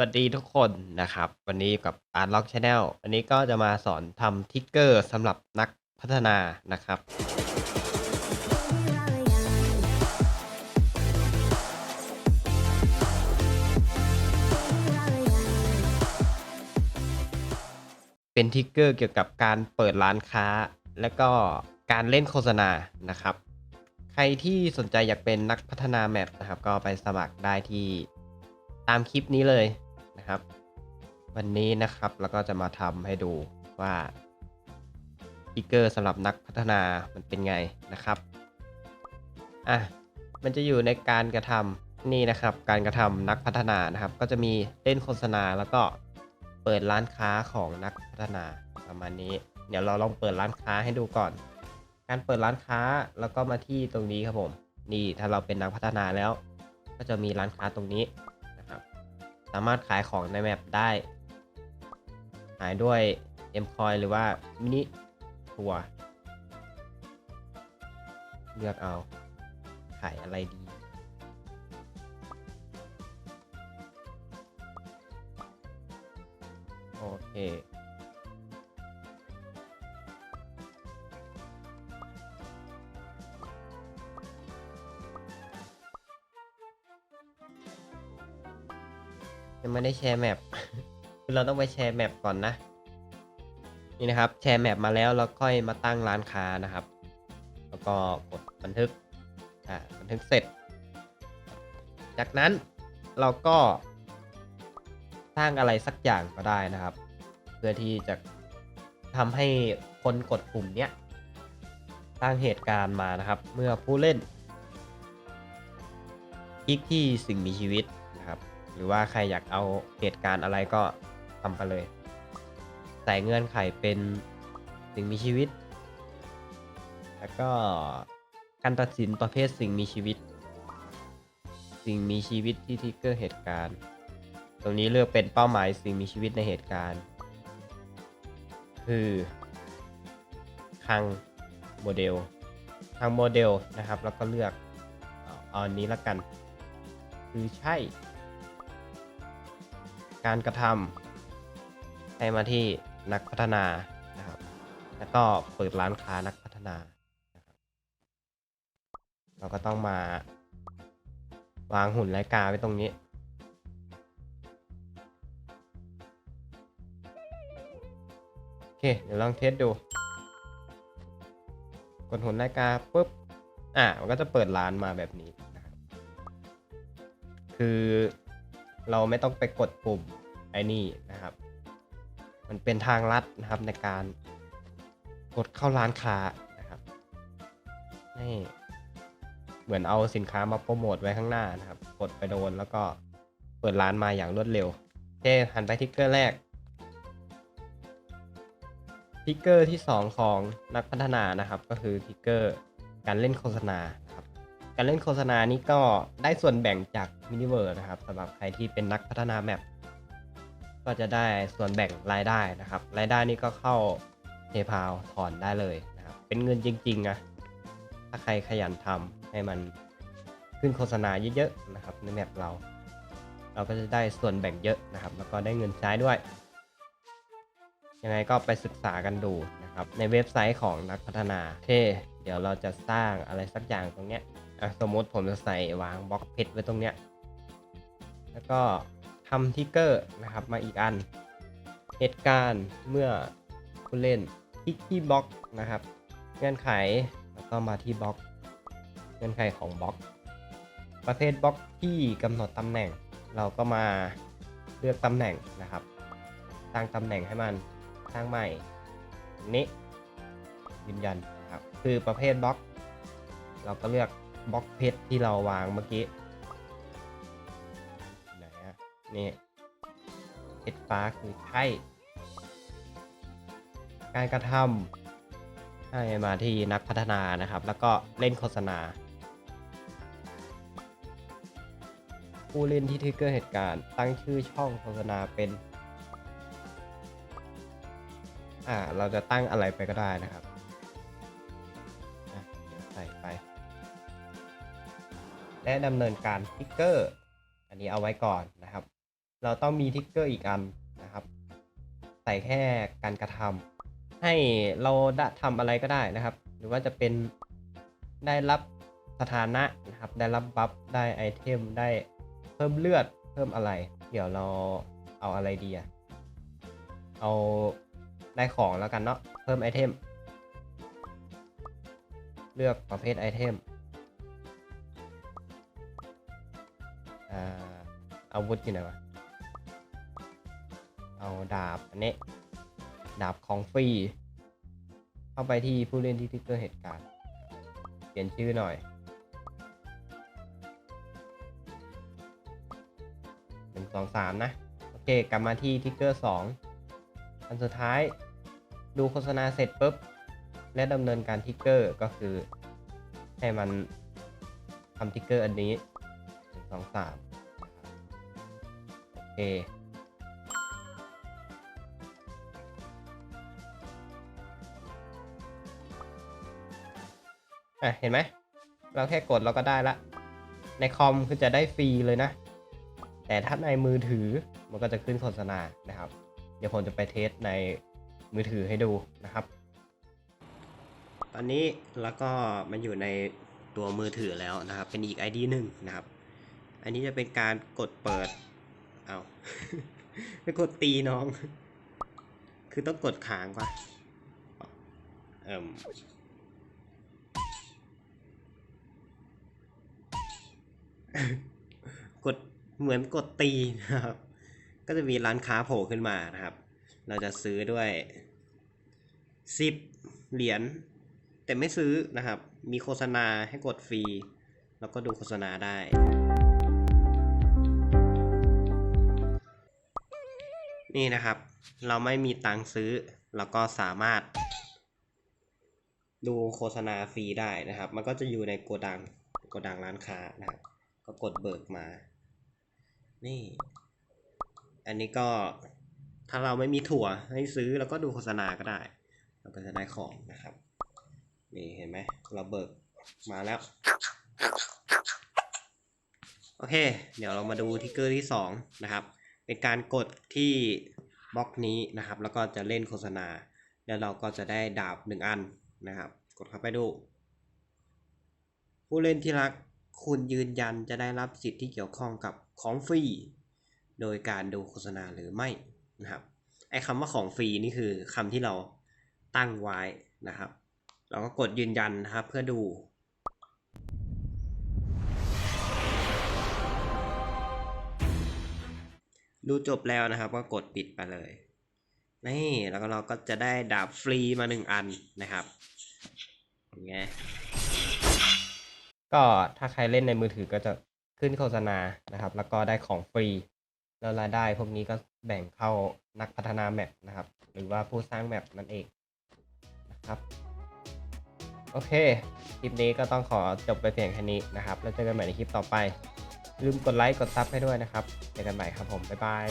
วัสดีทุกคนนะครับ วันนี้กับ Art Lock Channel อันนี้ก็จะมาสอนทำทิกเกอร์สำหรับนักพัฒนานะครับ เป็นทิกเกอร์เกี่ยวกับการเปิดร้านค้า และก็การเล่นโฆษณานะครับ ใครที่สนใจอยากเป็นนักพัฒนาแมปนะครับ ก็ไปสมัครได้ที่ตามคลิปนี้เลย นะครับ วันนี้นะครับเราก็จะมาทำให้ดูว่าทิกเกอร์สำหรับนักพัฒนามันเป็นไงนะครับ อะ มันจะอยู่ในการกระทำนี่นะครับ การกระทำนักพัฒนานะครับ ก็จะมีเล่นโฆษณาแล้วก็เปิดร้านค้าของนักพัฒนาประมาณนี้ เดี๋ยวเราลองเปิดร้านค้าให้ดูก่อน การเปิดร้านค้าแล้วก็มาที่ตรงนี้ครับผม นี่ถ้าเราเป็นนักพัฒนาแล้ว ก็จะมีร้านค้าตรงนี้ามารถขายของในแมปได้ ขายด้วยเอ็มคอยหรือว่ามินิทัวร์เลือกเอา ขายอะไรดี โอเค ยังไม่ได้แชร์แมปคือเราต้องไปแชร์แมปก่อนนะ นี่นะครับ แชร์แมปมาแล้วเราค่อยมาตั้งร้านค้านะครับ แล้วก็กดบันทึกอ่าบันทึกเสร็จ จากนั้นเราก็สร้างอะไรสักอย่างก็ได้นะครับ เพื่อที่จะทำให้คนกดปุ่มเนี้ยสร้างเหตุการณ์มานะครับ เมื่อผู้เล่นคลิกที่สิ่งมีชีวิต หรือว่าใครอยากเอาเหตุการณ์อะไรก็ทำไปเลย ใส่เงื่อนไขเป็นสิ่งมีชีวิต แล้วก็การตัดสินประเภทสิ่งมีชีวิต สิ่งมีชีวิตที่ทิกเกอร์เหตุการณ์ ตรงนี้เลือกเป็นเป้าหมายสิ่งมีชีวิตในเหตุการณ์ คือคังโมเดลคลังโมเดลนะครับ แล้วก็เลือกเอาอันนี้ละกัน คือใช่ การกระทำให้มาที่นักพัฒนานะครับ แล้วก็เปิดร้านค้านักพัฒนานะครับเราก็ต้องมาวางหุ่นไร้กาไว้ตรงนี้โอเคเดี๋ยวลองเทสดู กดหุ่นไร้กาปุ๊บอะมันก็จะเปิดร้านมาแบบนี้นะครับคือ เราไม่ต้องไปกดปุ่มไอ้นี่นะครับ มันเป็นทางลัดนะครับในการกดเข้าร้านค้านะครับนี่เหมือนเอาสินค้ามาโปรโมทไว้ข้างหน้านะครับ กดไปโดนแล้วก็เปิดร้านมาอย่างรวดเร็วโอเคหันไปทิกเกอร์แรกทิกเกอร์ที่ 2 ของนักพัฒนานะครับ ก็คือทิกเกอร์การเล่นโฆษณา การเล่นโฆษณานี้ก็ได้ส่วนแบ่งจากมินิเวอร์นะครับสำหรับใครที่เป็นนักพัฒนาแมปก็จะได้ส่วนแบ่งรายได้นะครับ รายได้นี่ก็เข้า PayPal ถอนได้เลยนะครับ เป็นเงินจริงๆนะถ้าใครขยันทำให้มันขึ้นโฆษณาเยอะๆนะครับในแมปเรา เราก็จะได้ส่วนแบ่งเยอะนะครับ แล้วก็ได้เงินใช้ด้วย ยังไงก็ไปศึกษากันดูนะครับ ในเว็บไซต์ของนักพัฒนาโอเคเดี๋ยวเราจะสร้างอะไรสักอย่างตรงเนี้ย อะสมมติผมจะใส่วางบล็อกเพชรไว้ตรงเนี้ย แล้วก็ทำทิกเกอร์นะครับมาอีกอัน เหตุการณ์เมื่อผู้เล่นคลิกที่บล็อกนะครับ เงื่อนไขแล้วก็มาที่บล็อก เงื่อนไขของบล็อก ประเภทบล็อกที่กำหนดตำแหน่ง เราก็มาเลือกตำแหน่งนะครับ สร้างตำแหน่งให้มันสร้างใหม่นี้ยืนยันนะครับ คือประเภทบล็อก เราก็เลือก บล็อกเพชรที่เราวางเมื่อกี้ไหนอะนี่เพชรฟ้าคือใช่การกระทำให้มาที่นักพัฒนานะครับ แล้วก็เล่นโฆษณา ผู้เล่นที่ทิกเกอร์เหตุการณ์ตั้งชื่อช่องโฆษณาเป็น อ่า เราจะตั้งอะไรไปก็ได้นะครับ และดำเนินการทิกเกอร์อันนี้เอาไว้ก่อนนะครับ เราต้องมีทิกเกอร์อีกอันนะครับ ใส่แค่การกระทำให้เราได้ทำอะไรก็ได้นะครับ หรือว่าจะเป็นได้รับสถานะนะครับ ได้รับบัฟได้ไอเทมได้เพิ่มเลือดเพิ่มอะไร เดี๋ยวเราเอาอะไรดีอะเอาได้ของแล้วกันเนาะเพิ่มไอเทม เลือกประเภทไอเทม อาวุธอยู่ไหนวะ เอาดาบอันนี้ ดาบของฟรี เข้าไปที่ผู้เล่นที่ทิกเกอร์เหตุการณ์ เปลี่ยนชื่อหน่อย หนึ่งสองสามนะ โอเค กลับมาที่ทิกเกอร์สองอันสุดท้าย ดูโฆษณาเสร็จปุ๊บ และดำเนินการทิกเกอร์ก็คือให้มันทำทิกเกอร์อันนี้หนึ่งสองสาม เคอะ เห็นไหม เราแค่กดเราก็ได้ละ ในคอมคือจะได้ฟรีเลยนะ แต่ถ้าในมือถือมันก็จะขึ้นโฆษณานะครับ เดี๋ยวผมจะไปเทสในมือถือให้ดูนะครับ ตอนนี้แล้วก็มันอยู่ในตัวมือถือแล้วนะครับ เป็นอีก ID หนึ่งนะครับ อันนี้จะเป็นการกดเปิด เอาไปกดตีน้อง คือต้องกดค้างก่อนเอิ่มกดเหมือนกดตีนะครับ ก็จะมีร้านค้าโผล่ขึ้นมานะครับ เราจะซื้อด้วยสิบเหรียญแต่ไม่ซื้อนะครับ มีโฆษณาให้กดฟรี แล้วก็ดูโฆษณาได้ นี่นะครับ เราไม่มีตังค์ซื้อเราก็สามารถ ดูโฆษณาฟรีได้นะครับ มันก็จะอยู่ในโกดังโกดังร้านค้านะครับ ก็กดเบิกมา นี่ อันนี้ก็ถ้าเราไม่มีถั่วให้ซื้อแล้วก็ดูโฆษณาก็ได้เราก็จะได้ของนะครับ นี่เห็นไหมเราเบิกมาแล้ว โอเค เดี๋ยวเรามาดูทิกเกอร์ที่สองนะครับ เป็นการกดที่บล็อกนี้นะครับ แล้วก็จะเล่นโฆษณา แล้วเราก็จะได้ดาบหนึ่งอันนะครับ กดเข้าไปดู ผู้เล่นที่รักคุณยืนยันจะได้รับสิทธิ์ที่เกี่ยวข้องกับของฟรีโดยการดูโฆษณาหรือไม่นะครับไอ้คำว่าของฟรีนี่คือคำที่เราตั้งไว้นะครับ เราก็กดยืนยันนะครับเพื่อดู ดูจบแล้วนะครับ ก็กดปิดไปเลย นี่แล้วก็เราก็จะได้ดาบฟรีมาหนึ่งอันนะครับอย่างเงี้ยก็ถ้าใครเล่นในมือถือก็จะขึ้นโฆษณานะครับ แล้วก็ได้ของฟรี แล้วรายได้พวกนี้ก็แบ่งเข้านักพัฒนาแมปนะครับ หรือว่าผู้สร้างแมปนั่นเองนะครับโอเค คลิปนี้ก็ต้องขอจบไปเพียงแค่นี้นะครับ แล้วเจอกันใหม่ในคลิปต่อไป ลืมกดไลค์กดซับให้ด้วยนะครับเจอกันใหม่ครับผมบ๊ายบาย